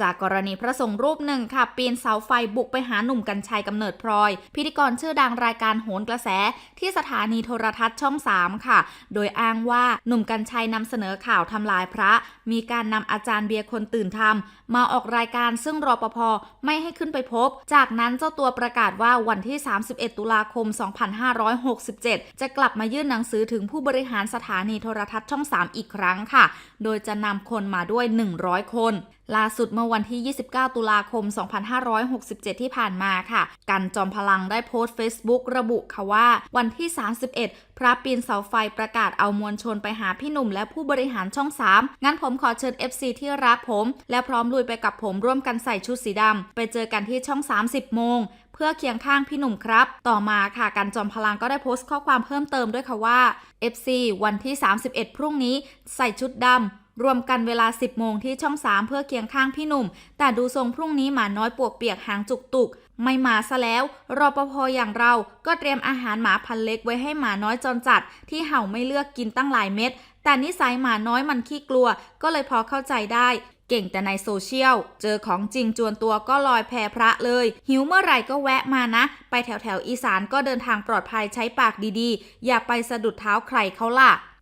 จากกรณีพระสงฆ์รูปหนึ่งค่ะปีนเสาไฟบุกไปหาหนุ่มกัญชัยกำเนิดพลอย พิธีกรชื่อดังรายการโหนกระแส ที่สถานีโทรทัศน์ช่อง 3 ค่ะ โดยอ้างว่าหนุ่มกัญชัยนำเสนอข่าวทำลายพระ มีการนำอาจารย์เบียร์คนตื่นธรรม มาออกรายการซึ่งรอปภไม่ให้ขึ้นไปพบ จากนั้นเจ้าตัวประกาศว่าวันที่ 31 ตุลาคม 2567 จะกลับมายื่นหนังสือถึงผู้บริหารสถานีโทรทัศน์ช่อง 3 อีกครั้งค่ะ โดยจะนำคนมาด้วย 100 คน ล่าสุดเมื่อวันที่ 29 ตุลาคม 2567 ที่ผ่านมาค่ะ กันจอมพลังได้โพสต์ Facebook ระบุค่ะว่า วันที่ 31 พระปีนเสาไฟประกาศเอามวลชนไปหาพี่หนุ่มและผู้บริหารช่อง 3 งั้นผมขอเชิญ FC ที่รักผม และพร้อมลุยไปกับผมร่วมกันใส่ชุดสีดำ ไปเจอกันที่ช่อง 30 โมงเพื่อเคียงข้างพี่หนุ่มครับ ต่อมาค่ะกันจอมพลังก็ได้โพสต์ข้อความเพิ่มเติมด้วยค่ะว่า FC วันที่ 31 พรุ่งนี้ใส่ชุดดำ รวมกันเวลา 10 โมงที่ช่อง 3 เพื่อเคียงข้างพี่หนุ่ม แต่ดูทรงพรุ่งนี้หมาน้อยปวกเปียกหางจุกตุก ไม่มาซะแล้ว รอปภอย่างเราก็เตรียมอาหารหมาพันเล็กไว้ให้หมาน้อยจรจัด ที่เห่าไม่เลือกกินตั้งหลายเม็ด แต่นิสัยหมาน้อยมันขี้กลัว ก็เลยพอเข้าใจได้ เก่งแต่ในโซเชียล เจอของจริงจวนตัวก็ลอยแพพระเลย หิวเมื่อไหร่ก็แวะมานะ ไปแถวแถวๆอีสานก็เดินทางปลอดภัยใช้ปากดีๆ อย่าไปสะดุดเท้าใครเขาล่ะ